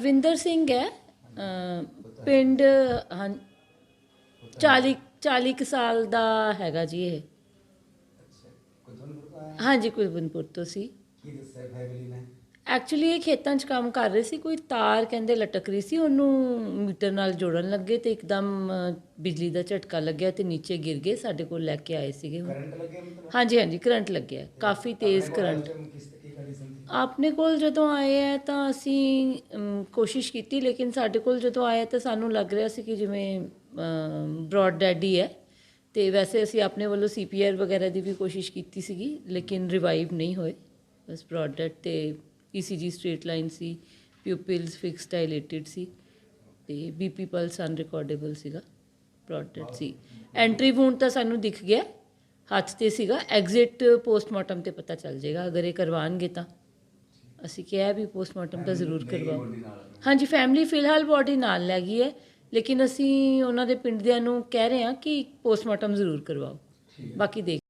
ਰਵਿੰਦਰ ਸਿੰਘ ਹੈ ਪਿੰਡ ਹਾਂ 40 40 ਕੁ ਸਾਲ ਦਾ ਹੈਗਾ ਜੀ ਇਹ। ਹਾਂਜੀ ਕੁਲਬਨਪੁਰ ਤੋਂ ਸੀ। ਕੀ ਦੱਸਿਆ ਫੈਮਿਲੀ ਨੇ ਐਕਚੁਅਲੀ ਇਹ ਖੇਤਾਂ 'ਚ ਕੰਮ ਕਰ ਰਹੇ ਸੀ ਕੋਈ ਤਾਰ ਕਹਿੰਦੇ ਲਟਕ ਰਹੀ ਸੀ ਉਹਨੂੰ ਮੀਟਰ ਨਾਲ ਜੋੜਨ ਲੱਗੇ ਤੇ ਇੱਕਦਮ ਬਿਜਲੀ ਦਾ ਝਟਕਾ ਲੱਗਿਆ ਤੇ ਨੀਚੇ ਗਿਰ ਗਏ ਸਾਡੇ ਕੋਲ ਲੈ ਕੇ ਆਏ ਸੀਗੇ। ਕਰੰਟ ਲੱਗਿਆ ਮਤਲਬ ਹਾਂਜੀ ਹਾਂਜੀ ਕਰੰਟ ਲੱਗਿਆ ਕਾਫੀ ਤੇਜ਼ ਕਰੰਟ ਆਪਣੇ ਕੋਲ ਜਦੋਂ ਆਏ ਹੈ ਤਾਂ ਅਸੀਂ ਕੋਸ਼ਿਸ਼ ਕੀਤੀ, ਲੇਕਿਨ ਸਾਡੇ ਕੋਲ ਜਦੋਂ ਆਏ ਤਾਂ ਸਾਨੂੰ ਲੱਗ ਰਿਹਾ ਸੀ ਕਿ ਜਿਵੇਂ ਬ੍ਰੌਡ ਡੈਡ ਹੀ ਹੈ। ਤੇ ਵੈਸੇ ਅਸੀਂ ਆਪਣੇ ਵੱਲੋਂ ਸੀਪੀਆਰ ਵਗੈਰਾ ਦੀ ਵੀ ਕੋਸ਼ਿਸ਼ ਕੀਤੀ ਸੀਗੀ, ਲੇਕਿਨ ਰਿਵਾਈਵ ਨਹੀਂ ਹੋਏ। ਬਸ ਬ੍ਰੌਡ ਡੈਡ ਤੇ ਈਸੀਜੀ ਸਟ੍ਰੇਟ ਲਾਈਨ ਸੀ ਪਿਊਪਿਲਸ ਫਿਕਸ ਡਾਇਲੇਟਡ ਸੀ, ਤੇ ਬੀਪੀ ਪਲਸ ਅਨਰਿਕਾਰਡੇਬਲ ਸੀਗਾ ਬ੍ਰੌਡ ਡੈਡ ਸੀ। ਐਂਟਰੀ ਵੂਨ ਤਾਂ ਸਾਨੂੰ ਦਿਖ ਗਿਆ, ਹੱਥ ਤੇ ਸੀਗਾ ਐਗਜ਼ਿਟ ਪੋਸਟਮਾਰਟਮ ਤੇ ਪਤਾ ਚੱਲ ਜਾਏਗਾ, ਅਗਰ ਇਹ ਕਰਵਾਉਣਗੇ ਤਾਂ। ਅਸੀਂ ਕਿਹਾ ਵੀ ਪੋਸਟਮਾਰਟਮ ਤਾਂ ਜ਼ਰੂਰ ਕਰਵਾਓ। ਹਾਂਜੀ ਫੈਮਿਲੀ ਫਿਲਹਾਲ ਬੋਡੀ ਨਾਲ ਲੈ ਗਈ ਹੈ ਲੇਕਿਨ ਅਸੀਂ ਉਹਨਾਂ ਦੇ ਪਿੰਡ ਦਿਆਂ ਨੂੰ ਕਹਿ ਰਹੇ ਹਾਂ ਕਿ ਪੋਸਟਮਾਰਟਮ ਜ਼ਰੂਰ ਕਰਵਾਓ। ਬਾਕੀ ਦੇਖ